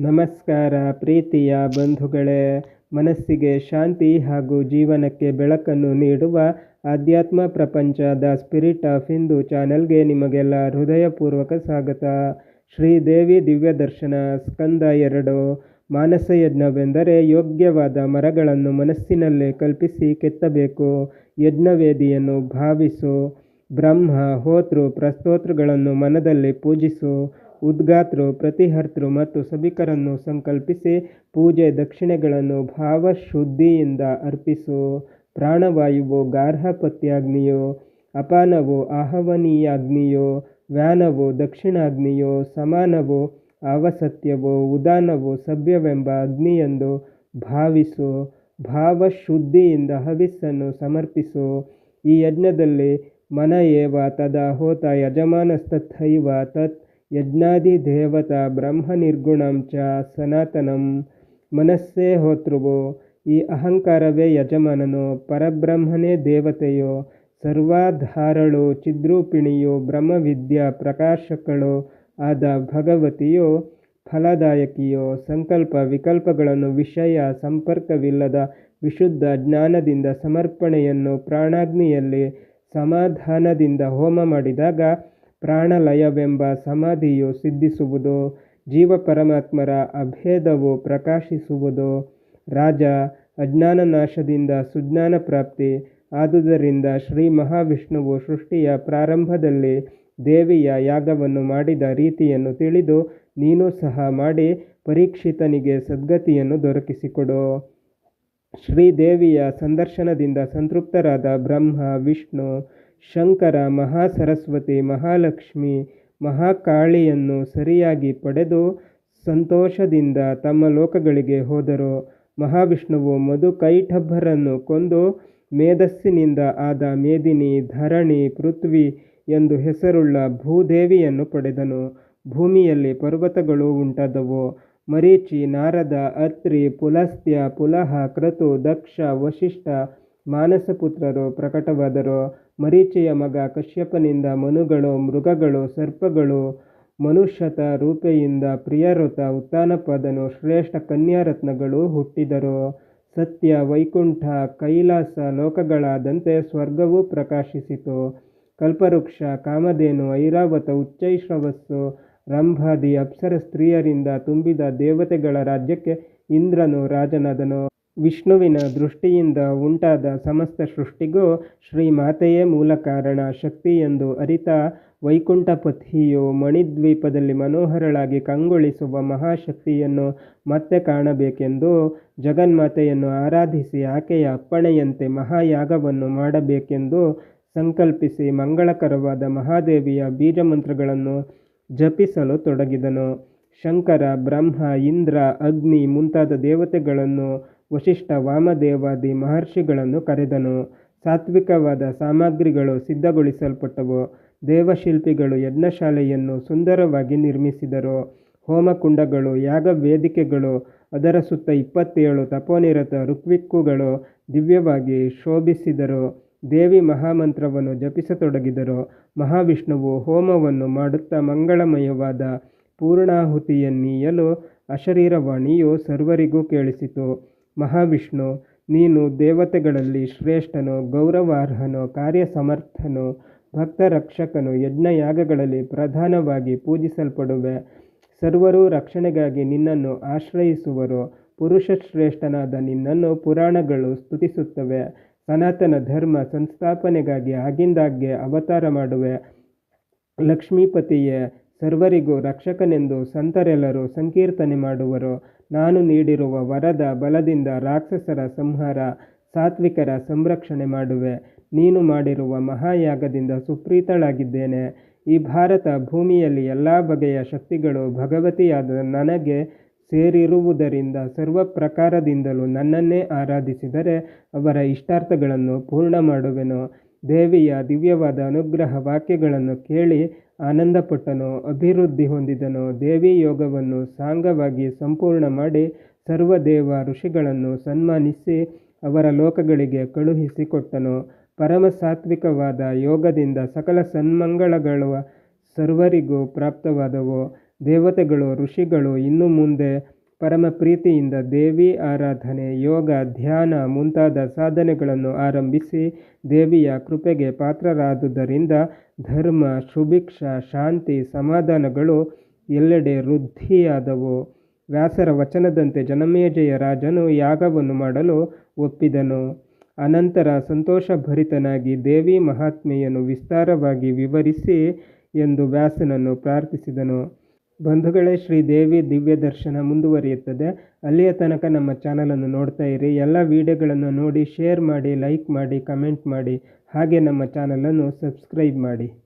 ನಮಸ್ಕಾರ ಪ್ರೀತಿಯ ಬಂಧುಗಳೇ, ಮನಸ್ಸಿಗೆ ಶಾಂತಿ ಹಾಗೂ ಜೀವನಕ್ಕೆ ಬೆಳಕನ್ನು ನೀಡುವ ಆಧ್ಯಾತ್ಮ ಪ್ರಪಂಚ ದ ಸ್ಪಿರಿಟ್ ಆಫ್ ಹಿಂದೂ ಚಾನೆಲ್ಗೆ ನಿಮಗೆಲ್ಲ ಹೃದಯಪೂರ್ವಕ ಸ್ವಾಗತ. ಶ್ರೀದೇವಿ ದಿವ್ಯ ದರ್ಶನ ಸ್ಕಂದ ಎರಡು ಮಾನಸ ಯಜ್ಞವೆಂದರೆ ಯೋಗ್ಯವಾದ ಮರಗಳನ್ನು ಮನಸ್ಸಿನಲ್ಲೇ ಕಲ್ಪಿಸಿ ಕೆತ್ತಬೇಕು, ಯಜ್ಞವೇದಿಯನ್ನು ಭಾವಿಸು, ಬ್ರಹ್ಮ, ಹೋತೃ, ಪ್ರಸ್ತೋತೃಗಳನ್ನು ಮನದಲ್ಲಿ ಪೂಜಿಸು ಉದ್ಗಾತೃ, ಪ್ರತಿಹರ್ತೃ ಮತ್ತು ಸಭಿಕರನ್ನು ಸಂಕಲ್ಪಿಸಿ ಪೂಜೆ ದಕ್ಷಿಣೆಗಳನ್ನು ಭಾವಶುದ್ಧಿಯಿಂದ ಅರ್ಪಿಸು. ಪ್ರಾಣವಾಯುವು ಗಾರ್ಹಪತ್ಯಾಗ್ನಿಯೋ, ಅಪಾನವು ಆಹವನೀಯಾಗ್ನಿಯೋ, ವ್ಯಾನವು ದಕ್ಷಿಣಾಗ್ನಿಯೋ, ಸಮಾನವು ಅವಸತ್ಯವು ಉದಾನವು ಸಭ್ಯವೆಂಬ ಅಗ್ನಿಯೆಂದು ಭಾವಿಸು. ಭಾವಶುದ್ಧಿಯಿಂದ ಹವಿಸ್ಸನ್ನು ಸಮರ್ಪಿಸು. ಈ ಯಜ್ಞದಲ್ಲಿ ಮನ ಏವ ತದಾ ಹೋತ ಯಜಮಾನಸ್ತಥೈವ ತತ್ ಯಜ್ಞಾಧಿದೇವತಾ ಬ್ರಹ್ಮನಿರ್ಗುಣಂ ಚ ಸನಾತನಂ. ಮನಸ್ಸೇ ಹೋತೃವು, ಈ ಅಹಂಕಾರವೇ ಯಜಮಾನನು, ಪರಬ್ರಹ್ಮನೇ ದೇವತೆಯೋ, ಸರ್ವಾಧಾರಳು, ಚಿದ್ರೂಪಿಣಿಯು, ಬ್ರಹ್ಮವಿದ್ಯಾ ಪ್ರಕಾಶಕಳು ಆದ ಭಗವತಿಯು, ಫಲದಾಯಕಿಯೋ, ಸಂಕಲ್ಪ ವಿಕಲ್ಪಗಳನ್ನು ವಿಷಯ ಸಂಪರ್ಕವಿಲ್ಲದ ವಿಶುದ್ಧ ಜ್ಞಾನದಿಂದ ಸಮರ್ಪಣೆಯನ್ನು ಪ್ರಾಣಾಗ್ನಿಯಲ್ಲಿ ಸಮಾಧಾನದಿಂದ ಹೋಮ ಮಾಡಿದಾಗ ಪ್ರಾಣಲಯವೆಂಬ ಸಮಾಧಿಯು ಸಿದ್ಧಿಸುವುದು ಜೀವ ಪರಮಾತ್ಮರ ಅಭೇದವು ಪ್ರಕಾಶಿಸುವುದು, ರಾಜ ಅಜ್ಞಾನ ನಾಶದಿಂದ ಸುಜ್ಞಾನ ಪ್ರಾಪ್ತಿ ಆದುದರಿಂದ ಶ್ರೀ ಮಹಾವಿಷ್ಣುವು ಸೃಷ್ಟಿಯ ಪ್ರಾರಂಭದಲ್ಲಿ ದೇವಿಯ ಯಾಗವನ್ನು ಮಾಡಿದ ರೀತಿಯನ್ನು ತಿಳಿದು, ನೀನು ಸಹ ಮಾಡಿ ಪರೀಕ್ಷಿತನಿಗೆ ಸದ್ಗತಿಯನ್ನು ದೊರಕಿಸಿಕೊಡು. ಶ್ರೀದೇವಿಯ ಸಂದರ್ಶನದಿಂದ ಸಂತೃಪ್ತರಾದ ಬ್ರಹ್ಮ, ವಿಷ್ಣು ಶಂಕರ ಮಹಾಸರಸ್ವತಿ ಮಹಾಲಕ್ಷ್ಮಿ ಮಹಾಕಾಳಿಯನ್ನು ಸರಿಯಾಗಿ ಪಡೆದು ಸಂತೋಷದಿಂದ ತಮ್ಮ ಲೋಕಗಳಿಗೆ ಹೋದರು. ಮಹಾವಿಷ್ಣುವು ಮಧುಕೈಟಭರನ್ನು ಕೊಂದು ಮೇಧಸ್ಸಿನಿಂದ ಆದ ಮೇದಿನಿ, ಧರಣಿ, ಪೃಥ್ವಿ ಎಂದು ಹೆಸರುಳ್ಳ ಭೂದೇವಿಯನ್ನು ಪಡೆದನು. ಭೂಮಿಯಲ್ಲಿ ಪರ್ವತಗಳು ಉಂಟಾದವು. ಮರೀಚಿ, ನಾರದ, ಅತ್ರಿ, ಪುಲಸ್ತ್ಯ, ಪುಲಹ, ಕ್ರತು, ದಕ್ಷ, ವಶಿಷ್ಠ ಮಾನಸಪುತ್ರರು, ಪ್ರಕಟವಾದರು ಮರೀಚಿಯ ಮಗ ಕಶ್ಯಪನಿಂದ ಮನುಗಳು, ಮೃಗಗಳು, ಸರ್ಪಗಳು, ಮನುಷ್ಯತ ರೂಪೆಯಿಂದ ಪ್ರಿಯರುತ ಉತ್ತಾನಪದನು, ಶ್ರೇಷ್ಠ ಕನ್ಯಾರತ್ನಗಳು ಹುಟ್ಟಿದರು. ಸತ್ಯ, ವೈಕುಂಠ, ಕೈಲಾಸ ಲೋಕಗಳಾದಂತೆ ಸ್ವರ್ಗವೂ ಪ್ರಕಾಶಿಸಿತು. ಕಲ್ಪವೃಕ್ಷ, ಕಾಮಧೇನು, ಐರಾವತ, ಉಚ್ಚೈಶ್ರವಸ್ಸು, ರಂಭಾದಿ, ಅಪ್ಸರ ಸ್ತ್ರೀಯರಿಂದ ತುಂಬಿದ ದೇವತೆಗಳ ರಾಜ್ಯಕ್ಕೆ ಇಂದ್ರನು ರಾಜನಾದನು. ವಿಷ್ಣುವಿನ ದೃಷ್ಟಿಯಿಂದ ಉಂಟಾದ ಸಮಸ್ತ ಸೃಷ್ಟಿಗೂ ಶ್ರೀಮಾತೆಯೇ ಮೂಲ ಕಾರಣ ಶಕ್ತಿ ಎಂದು ಅರಿತ ವೈಕುಂಠಪಥಿಯು ಮಣಿದ್ವೀಪದಲ್ಲಿ ಮನೋಹರಳಾಗಿ ಕಂಗೊಳಿಸುವ ಮಹಾಶಕ್ತಿಯನ್ನು ಮತ್ತೆ ಕಾಣಬೇಕೆಂದು ಜಗನ್ಮಾತೆಯನ್ನು ಆರಾಧಿಸಿ ಆಕೆಯ ಅಪ್ಪಣೆಯಂತೆ ಮಹಾಯಾಗವನ್ನು ಮಾಡಬೇಕೆಂದು ಸಂಕಲ್ಪಿಸಿ ಮಂಗಳಕರವಾದ ಮಹಾದೇವಿಯ ಬೀಜಮಂತ್ರಗಳನ್ನು ಜಪಿಸಲು ತೊಡಗಿದನು. ಶಂಕರ, ಬ್ರಹ್ಮ, ಇಂದ್ರ, ಅಗ್ನಿ ಮುಂತಾದ ದೇವತೆಗಳನ್ನು ವಶಿಷ್ಠ ವಾಮದೇವಾದಿ ಮಹರ್ಷಿಗಳನ್ನು ಕರೆದನು. ಸಾತ್ವಿಕವಾದ ಸಾಮಗ್ರಿಗಳು ಸಿದ್ಧಗೊಳಿಸಲ್ಪಟ್ಟವು. ದೇವಶಿಲ್ಪಿಗಳು ಯಜ್ಞಶಾಲೆಯನ್ನು ಸುಂದರವಾಗಿ ನಿರ್ಮಿಸಿದರು. ಹೋಮಕುಂಡಗಳು ಯಾಗ ವೇದಿಕೆಗಳು ಅದರ ಸುತ್ತ ಇಪ್ಪತ್ತೇಳು ತಪೋನಿರತ ಋಕ್ವಿಕ್ಕುಗಳು ದಿವ್ಯವಾಗಿ ಶೋಭಿಸಿದರು. ದೇವಿ ಮಹಾಮಂತ್ರವನ್ನು ಜಪಿಸತೊಡಗಿದರು. ಮಹಾವಿಷ್ಣುವು ಹೋಮವನ್ನು ಮಾಡುತ್ತಾ ಮಂಗಳಮಯವಾದ ಪೂರ್ಣಾಹುತಿಯನ್ನೀಯಲು ಅಶರೀರವಾಣಿಯು ಸರ್ವರಿಗೂ ಕೇಳಿಸಿತು. ಮಹಾವಿಷ್ಣು, ನೀನು ದೇವತೆಗಳಲ್ಲಿ ಶ್ರೇಷ್ಠನು, ಗೌರವಾರ್ಹನು, ಕಾರ್ಯಸಮರ್ಥನು, ಭಕ್ತರಕ್ಷಕನು, ಯಜ್ಞಯಾಗಗಳಲ್ಲಿ ಪ್ರಧಾನವಾಗಿ ಪೂಜಿಸಲ್ಪಡುವೆ. ಸರ್ವರೂ ರಕ್ಷಣೆಗಾಗಿ ನಿನ್ನನ್ನು ಆಶ್ರಯಿಸುವರು. ಪುರುಷಶ್ರೇಷ್ಠನಾದ ನಿನ್ನನ್ನು ಪುರಾಣಗಳು ಸ್ತುತಿಸುತ್ತವೆ. ಸನಾತನ ಧರ್ಮ ಸಂಸ್ಥಾಪನೆಗಾಗಿ ಆಗಿಂದಾಗ್ಗೆ ಅವತಾರ ಮಾಡುವೆ. ಲಕ್ಷ್ಮೀಪತಿಯೇ ಸರ್ವರಿಗೂ ರಕ್ಷಕನೆಂದು ಸಂತರೆಲ್ಲರೂ ಸಂಕೀರ್ತನೆ ಮಾಡುವರು. ನಾನು ನೀಡಿರುವ ವರದ ಬಲದಿಂದ ರಾಕ್ಷಸರ ಸಂಹಾರ, ಸಾತ್ವಿಕರ ಸಂರಕ್ಷಣೆ ಮಾಡುವೆ. ನೀನು ಮಾಡಿರುವ ಮಹಾಯಾಗದಿಂದ ಸುಪ್ರೀತಳಾಗಿದ್ದೇನೆ. ಈ ಭಾರತ ಭೂಮಿಯಲ್ಲಿ ಎಲ್ಲ ಬಗೆಯ ಶಕ್ತಿಗಳು ಭಗವತಿಯಾದ ನನಗೆ ಸೇರಿರುವುದರಿಂದ ಸರ್ವ ಪ್ರಕಾರದಿಂದಲೂ ನನ್ನನ್ನೇ ಆರಾಧಿಸಿದರೆ ಅವರ ಇಷ್ಟಾರ್ಥಗಳನ್ನು ಪೂರ್ಣ ಮಾಡುವೆನು. ದೇವಿಯ ದಿವ್ಯವಾದ ಅನುಗ್ರಹ ವಾಕ್ಯಗಳನ್ನು ಕೇಳಿ ಆನಂದಪಟ್ಟನು, ಅಭಿವೃದ್ಧಿ ಹೊಂದಿದನು. ದೇವಿ ಯೋಗವನ್ನು ಸಾಂಗವಾಗಿ ಸಂಪೂರ್ಣ ಮಾಡಿ ಸರ್ವದೇವ ಋಷಿಗಳನ್ನು ಸನ್ಮಾನಿಸಿ ಅವರ ಲೋಕಗಳಿಗೆ ಕಳುಹಿಸಿಕೊಟ್ಟನು. ಪರಮ ಸಾತ್ವಿಕವಾದ ಯೋಗದಿಂದ ಸಕಲ ಸನ್ಮಂಗಳಗಳು ಸರ್ವರಿಗೂ ಪ್ರಾಪ್ತವಾದವು. ದೇವತೆಗಳು, ಋಷಿಗಳು ಇನ್ನು ಮುಂದೆ ಪರಮ ಪ್ರೀತಿಯಿಂದ ದೇವಿ ಆರಾಧನೆ, ಯೋಗ, ಧ್ಯಾನ ಮುಂತಾದ ಸಾಧನೆಗಳನ್ನು ಆರಂಭಿಸಿ ದೇವಿಯ ಕೃಪೆಗೆ ಪಾತ್ರರಾದುದರಿಂದ ಧರ್ಮ, ಸುಭಿಕ್ಷ, ಶಾಂತಿ, ಸಮಾಧಾನಗಳು ಎಲ್ಲೆಡೆ ವೃದ್ಧಿಯಾದವು. ವ್ಯಾಸರ ವಚನದಂತೆ ಜನಮೇಜಯ ರಾಜನು ಯಾಗವನ್ನು ಮಾಡಲು ಒಪ್ಪಿದನು. ಅನಂತರ ಸಂತೋಷಭರಿತನಾಗಿ ದೇವಿ ಮಹಾತ್ಮೆಯನ್ನು ವಿಸ್ತಾರವಾಗಿ ವಿವರಿಸಿ ಎಂದು ವ್ಯಾಸನನ್ನು ಪ್ರಾರ್ಥಿಸಿದನು. ಬಂಧುಗಳೇ ಶ್ರೀದೇವಿ ದಿವ್ಯ ದರ್ಶನ ಮುಂದುವರಿಯುತ್ತದೆ. ಅಲ್ಲಿಯ ತನಕ ನಮ್ಮ ಚಾನಲನ್ನು ನೋಡ್ತಾ ಇರಿ. ಎಲ್ಲ ವಿಡಿಯೋಗಳನ್ನು ನೋಡಿ, ಶೇರ್ ಮಾಡಿ, ಲೈಕ್ ಮಾಡಿ, ಕಮೆಂಟ್ ಮಾಡಿ. ಹಾಗೆ ನಮ್ಮ ಚಾನಲನ್ನು ಸಬ್ಸ್ಕ್ರೈಬ್ ಮಾಡಿ.